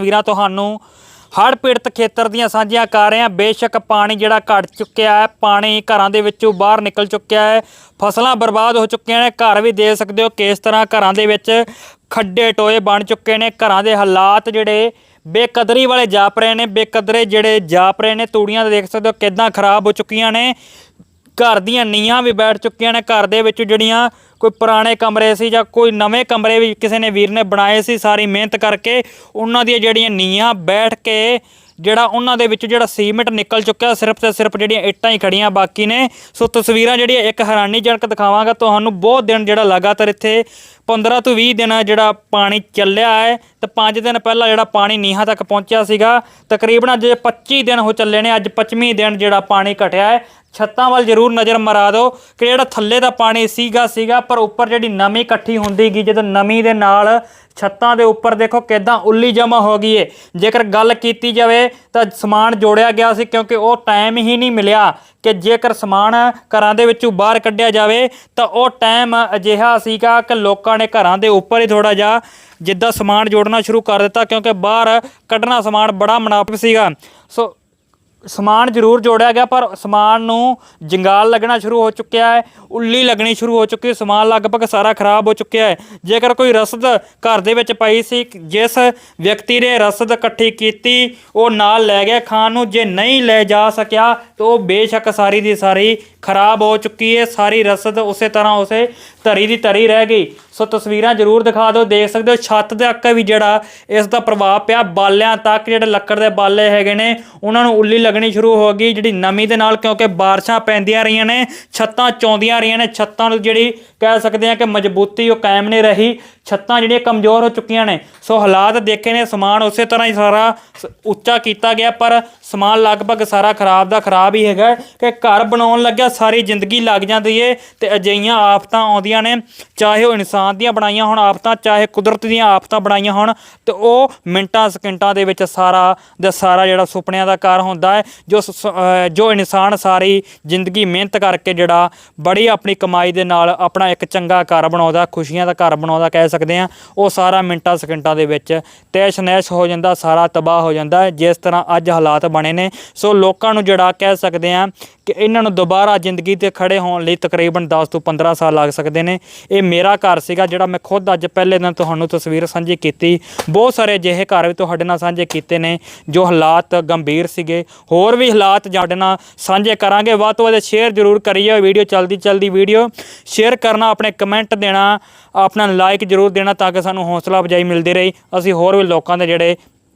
ਤਸਵੀਰਾਂ ਤੁਹਾਨੂੰ ਹੜ੍ਹ ਪੀੜਤ ਖੇਤਰ ਦੀਆਂ ਸਾਂਝੀਆਂ ਕਰ ਰਹੇ ਹਾਂ। ਬੇਸ਼ੱਕ ਪਾਣੀ ਜਿਹੜਾ ਘਟ ਚੁੱਕਿਆ ਹੈ, ਪਾਣੀ ਘਰਾਂ ਦੇ ਵਿੱਚੋਂ ਬਾਹਰ ਨਿਕਲ ਚੁੱਕਿਆ ਹੈ। ਫਸਲਾਂ ਬਰਬਾਦ ਹੋ ਚੁੱਕੀਆਂ ਨੇ। ਘਰ ਵੀ ਦੇਖ ਸਕਦੇ ਹੋ ਕਿਸ ਤਰ੍ਹਾਂ ਘਰਾਂ ਦੇ ਵਿੱਚ ਖੱਡੇ ਟੋਏ ਬਣ ਚੁੱਕੇ ਨੇ। ਘਰਾਂ ਦੇ ਹਾਲਾਤ ਜਿਹੜੇ ਬੇਕਦਰੀ ਵਾਲੇ ਜਾਪ ਰਹੇ ਨੇ। ਬੇਕਦਰੇ ਜਿਹੜੇ ਜਾਪ ਰਹੇ ਨੇ, ਤੂੜੀਆਂ ਦੇਖ ਸਕਦੇ ਹੋ ਕਿਦਾਂ ਖਰਾਬ ਹੋ ਚੁੱਕੀਆਂ ਨੇ। ਘਰ ਦੀਆਂ ਨੀਆਂ ਵੀ ਬੈਠ ਚੁੱਕੀਆਂ ਨੇ, ਘਰ ਦੇ ਵਿੱਚ ਜਿਹੜੀਆਂ ਕੋਈ ਪੁਰਾਣੇ ਕਮਰੇ ਸੀ ਜਾਂ ਕੋਈ ਨਵੇਂ ਕਮਰੇ ਵੀ ਕਿਸੇ ਨੇ ਵੀਰ ਨੇ ਬਣਾਏ ਸੀ, ਸਾਰੀ ਮਿਹਨਤ ਕਰਕੇ ਉਹਨਾਂ ਦੀਆਂ ਜਿਹੜੀਆਂ ਨੀਆਂ ਬੈਠ ਕੇ ਜਿਹੜਾ ਉਹਨਾਂ ਦੇ ਵਿੱਚ ਜਿਹੜਾ ਸੀਮੈਂਟ ਨਿਕਲ ਚੁੱਕਿਆ, ਸਿਰਫ ਤੇ ਸਿਰਫ ਜਿਹੜੀਆਂ ਇੱਟਾਂ ਹੀ ਖੜੀਆਂ ਬਾਕੀ ਨੇ। ਸੋ ਤਸਵੀਰਾਂ ਜਿਹੜੀਆਂ ਇੱਕ ਹੈਰਾਨੀਜਨਕ ਦਿਖਾਵਾਂਗਾ, ਤੁਹਾਨੂੰ ਬਹੁਤ ਦਿਨ ਜਿਹੜਾ ਲਗਾਤਾਰ ਇੱਥੇ 15 ਤੋਂ 20 ਦਿਨ ਜਿਹੜਾ ਪਾਣੀ ਚੱਲਿਆ ਹੈ ਤੇ 5 ਦਿਨ ਪਹਿਲਾਂ ਜਿਹੜਾ ਪਾਣੀ ਨੀਹਾਂ ਤੱਕ ਪਹੁੰਚਿਆ ਸੀਗਾ। ਤਕਰੀਬਨ ਅੱਜ 25 ਦਿਨ ਹੋ ਚੱਲੇ ਨੇ, ਅੱਜ 25ਵੀਂ ਦਿਨ ਜਿਹੜਾ ਪਾਣੀ ਘਟਿਆ ਹੈ। ਛੱਤਾਂ ਵੱਲ ਜ਼ਰੂਰ ਨਜ਼ਰ ਮਰਾ ਦਿਓ ਕਿ ਜਿਹੜਾ ਥੱਲੇ ਦਾ ਪਾਣੀ ਸੀਗਾ ਸੀਗਾ, ਪਰ ਉੱਪਰ ਜਿਹੜੀ ਨਮੀ ਇਕੱਠੀ ਹੁੰਦੀ ਗਈ, ਜਦੋਂ ਨਮੀ ਦੇ ਨਾਲ ਛੱਤਾਂ ਦੇ ਉੱਪਰ ਦੇਖੋ ਕਿਦਾਂ ਉੱਲੀ ਜਮਾ ਹੋ ਗਈ ਏ। ਜੇਕਰ ਗੱਲ ਕੀਤੀ ਜਾਵੇ ਤਾਂ ਸਮਾਨ ਜੋੜਿਆ ਗਿਆ ਸੀ ਕਿਉਂਕਿ ਉਹ ਟਾਈਮ ਹੀ ਨਹੀਂ ਮਿਲਿਆ ਕਿ ਜੇਕਰ ਸਮਾਨ ਘਰਾਂ ਦੇ ਵਿੱਚੋਂ ਬਾਹਰ ਕੱਢਿਆ ਜਾਵੇ ਤਾਂ ਉਹ ਟਾਈਮ ਅਜਿਹਾ ਸੀਗਾ ਕਿ ਲੋਕਾਂ ਨੇ ਘਰਾਂ ਦੇ ਉੱਪਰ ਹੀ ਥੋੜਾ ਜਿਹਾ ਜਿੱਦਾਂ ਸਮਾਨ ਜੋੜਨਾ ਸ਼ੁਰੂ ਕਰ ਦਿੱਤਾ ਕਿਉਂਕਿ ਬਾਹਰ ਕੱਢਣਾ ਸਮਾਨ ਬੜਾ ਮੁਨਾਫਿਕ ਸੀਗਾ। ਸੋ ਸਮਾਨ ਜ਼ਰੂਰ ਜੋੜਿਆ ਗਿਆ, ਪਰ ਸਮਾਨ ਨੂੰ ਜੰਗਾਲ ਲੱਗਣਾ ਸ਼ੁਰੂ ਹੋ ਚੁੱਕਿਆ ਹੈ, ਉੱਲੀ ਲੱਗਣੀ ਸ਼ੁਰੂ ਹੋ ਚੁੱਕੀ ਸਮਾਨ ਲਗਭਗ ਸਾਰਾ ਖਰਾਬ ਹੋ ਚੁੱਕਿਆ ਹੈ। ਜੇਕਰ ਕੋਈ ਰਸਦ ਘਰ ਦੇ ਵਿੱਚ ਪਈ ਸੀ, ਜਿਸ ਵਿਅਕਤੀ ਨੇ ਰਸਦ ਇਕੱਠੀ ਕੀਤੀ, ਉਹ ਨਾਲ ਲੈ ਗਿਆ ਖਾਣ ਨੂੰ ਜੇ ਨਹੀਂ ਲੈ ਜਾ ਸਕਿਆ, ਤਾਂ ਉਹ ਬੇਸ਼ੱਕ ਸਾਰੀ ਦੀ ਸਾਰੀ ਖਰਾਬ ਹੋ ਚੁੱਕੀ ਹੈ, ਸਾਰੀ ਰਸਦ ਉਸੇ ਤਰ੍ਹਾਂ ਉਸੇ ਧਰੀ ਦੀ ਧਰੀ ਰਹਿ ਗਈ। ਸੋ ਤਸਵੀਰਾਂ ਜ਼ਰੂਰ ਦਿਖਾ ਦਿਓ, ਦੇਖ ਸਕਦੇ ਹੋ ਛੱਤ ਦੇ ਅੱਕੇ ਵੀ ਜਿਹੜਾ ਇਸ ਦਾ ਪ੍ਰਭਾਵ ਪਿਆ, ਬਾਲਿਆਂ ਤੱਕ ਜਿਹੜੇ ਲੱਕੜ ਦੇ ਬਾਲੇ ਹੈਗੇ ਨੇ, ਉਹਨਾਂ ਨੂੰ ਉੱਲੀ ਲੱਗਣੀ ਸ਼ੁਰੂ ਹੋ ਗਈ, ਜਿਹੜੀ ਨਮੀ ਦੇ ਨਾਲ ਕਿਉਂਕਿ ਬਾਰਿਸ਼ਾਂ ਪੈਂਦੀਆਂ ਰਹੀਆਂ ਨੇ, ਛੱਤਾਂ ਚੌਂਦੀਆਂ ਰਹੀਆਂ ਨੇ, ਛੱਤਾਂ ਨੂੰ ਜਿਹੜੀ ਕਹਿ ਸਕਦੇ ਆ ਕਿ ਮਜ਼ਬੂਤੀ ਉਹ ਕਾਇਮ ਨਹੀਂ ਰਹੀ, ਛੱਤਾਂ ਜਿਹੜੀਆਂ ਕਮਜ਼ੋਰ ਹੋ ਚੁੱਕੀਆਂ ਨੇ, ਸੋ ਹਾਲਾਤ ਦੇਖੇ ਨੇ, ਸਮਾਨ ਉਸੇ ਤਰ੍ਹਾਂ ਹੀ ਸਾਰਾ ਉੱਚਾ ਕੀਤਾ ਗਿਆ, ਪਰ ਸਮਾਨ ਲਗਭਗ ਸਾਰਾ ਖਰਾਬ ਦਾ ਖਰਾਬ ਹੀ ਹੈਗਾ, ਕਿ ਘਰ ਬਣਾਉਣ ਲੱਗਿਆ, ਸਾਰੀ ਜ਼ਿੰਦਗੀ ਲੱਗ ਜਾਂਦੀ ਏ, ਤੇ ਅਜਿਹੀਆਂ ਆਫਤਾਂ ਆਉਂਦੀਆਂ ਨੇ, ਚਾਹੇ ਉਹ ਇਨਸਾਨ ਦੀਆਂ ਬਣਾਈਆਂ ਹੋਣ, ਆਫਤਾਂ, ਚਾਹੇ ਕੁਦਰਤ ਦੀਆਂ ਆਫਤਾਂ ਬਣਾਈਆਂ ਹੋਣ, ਤੇ ਉਹ ਮਿੰਟਾਂ, ਸਕਿੰਟਾਂ ਦੇ ਵਿੱਚ ਸਾਰਾ ਦਾ ਸਾਰਾ ਜਿਹੜਾ ਸੁਪਨਿਆਂ ਦਾ ਘਰ ਹੁੰਦਾ ਹੈ, ਜੋ ਜੋ ਇਨਸਾਨ ਸਾਰੀ ਜ਼ਿੰਦਗੀ ਮਿਹਨਤ ਕਰਕੇ ਜਿਹੜਾ ਬੜੀ ਆਪਣੀ ਕਮਾਈ ਦੇ ਨਾਲ ਆਪਣਾ ਇੱਕ ਚੰਗਾ ਘਰ ਬਣਾਉਂਦਾ, ਖੁਸ਼ੀਆਂ ਦਾ ਘਰ ਬਣਾਉਂਦਾ ਕਹਿ ਸਕਦੇ ਆ ਉਹ ਸਾਰਾ ਮਿੰਟਾਂ, ਸਕਿੰਟਾਂ ਦੇ ਵਿੱਚ ਤੈਸ਼ ਨੈਸ਼ ਹੋ ਜਾਂਦਾ, ਸਾਰਾ ਤਬਾਹ ਹੋ ਜਾਂਦਾ ਹੈ, ਜਿਸ ਤਰ੍ਹਾਂ ਅੱਜ ਹਾਲਾਤ ਬਣੇ ਨੇ। ਸੋ ਲੋਕਾਂ ਨੂੰ ਜਿਹੜਾ ਕਹਿ ਸਕਦੇ ਆ ਕਿ ਇਹਨਾਂ ਨੂੰ ਦੁਬਾਰਾ ਜ਼ਿੰਦਗੀ ਤੇ ਖੜੇ ਹੋਣ ਲਈ ਤਕਰੀਬਨ 10 ਤੋਂ 15 ਸਾਲ ਲੱਗ ਸਕਦੇ ਨੇ। ਇਹ ਮੇਰਾ ਘਰ ਸੀਗਾ ਜਿਹੜਾ ਮੈਂ ਖੁਦ ਅੱਜ ਪਹਿਲੇ ਦਿਨ ਤੁਹਾਨੂੰ ਤਸਵੀਰ ਸਾਂਝੀ ਕੀਤੀ। ਬਹੁਤ ਸਾਰੇ ਅਜਿਹੇ ਘਰ ਵੀ ਤੁਹਾਡੇ ਨਾਲ ਸਾਂਝੇ ਕੀਤੇ ਨੇ ਜੋ ਹਾਲਾਤ ਗੰਭੀਰ ਸੀਗੇ। ਹੋਰ ਵੀ ਹਾਲਾਤ ਸਾਡੇ ਨਾਲ ਸਾਂਝੇ ਕਰਾਂਗੇ। ਵੱਧ ਤੋਂ ਵੱਧ ਸ਼ੇਅਰ ਜ਼ਰੂਰ ਕਰੀਏ ਵੀਡੀਓ ਚਲਦੀ ਚਲਦੀ ਵੀਡੀਓ ਸ਼ੇਅਰ ਕਰਨਾ, ਆਪਣੇ ਕਮੈਂਟ ਦੇਣਾ, ਆਪਣਾ ਲਾਈਕ ਜ਼ਰੂਰ ਦੇਣਾ ਤਾਂ ਕਿ ਸਾਨੂੰ ਹੌਸਲਾ ਅਫਜਾਈ ਮਿਲਦੀ ਰਹੀ। ਅਸੀਂ ਹੋਰ ਵੀ ਲੋਕਾਂ ਦੇ ਜਿਹੜੇ